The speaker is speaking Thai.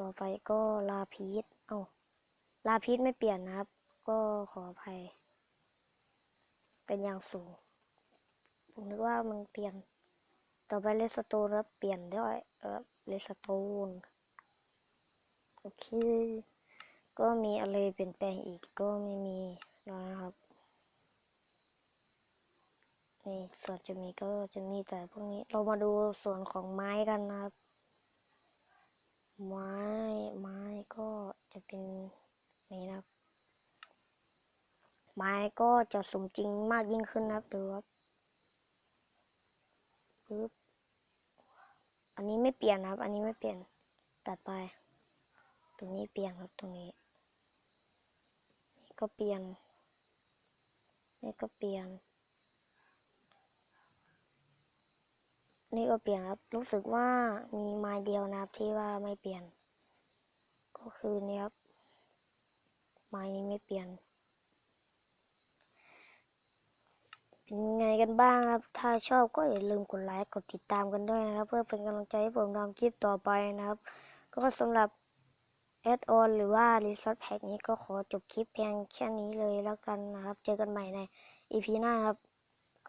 ต่อไปก็ลาพีชเอ้าลาพีชไม่เปลี่ยนนะครับ ก็ขออภัย เป็นอย่างสูง ผมนึกว่ามันเปลี่ยน ต่อไปเลสโตนแล้วเปลี่ยนด้วยเออเลสโตนโอเค ก็มีอะไรเปลี่ยนแปลงอีกก็ไม่มีแล้วนะครับนี่ส่วนจะมีก็จะมีแต่พวกนี้เรามาดูส่วนของไม้กันนะครับ ไม้ ไม้ก็จะเป็นนี่นะครับ ไม้ก็จะสมจริงมากยิ่งขึ้นนะครับดูครับปึ๊บอันนี้ไม่เปลี่ยนนะครับ อันนี้ไม่เปลี่ยนตัดไป ตรงนี้เปลี่ยนครับตรงนี้ นี่ก็เปลี่ยน นี่ก็เปลี่ยน นี่ก็เปลี่ยนครับ รู้สึกว่ามีไม้เดียวนะครับที่ว่าไม่เปลี่ยน ก็คือนี่ครับ ไม้นี้ไม่เปลี่ยน เป็นไงกันบ้างครับ ถ้าชอบก็อย่าลืมกดไลค์ กดติดตามกันด้วยนะครับ เพื่อเป็นกำลังใจให้ผมทำคลิปต่อไปนะครับ ก็สำหรับแอดออนหรือว่ารีสอร์ทแพ็กนี้ก็ขอจบคลิปเพียงแค่นี้เลยแล้วกันนะครับ เจอกันใหม่ใน EP หน้าครับ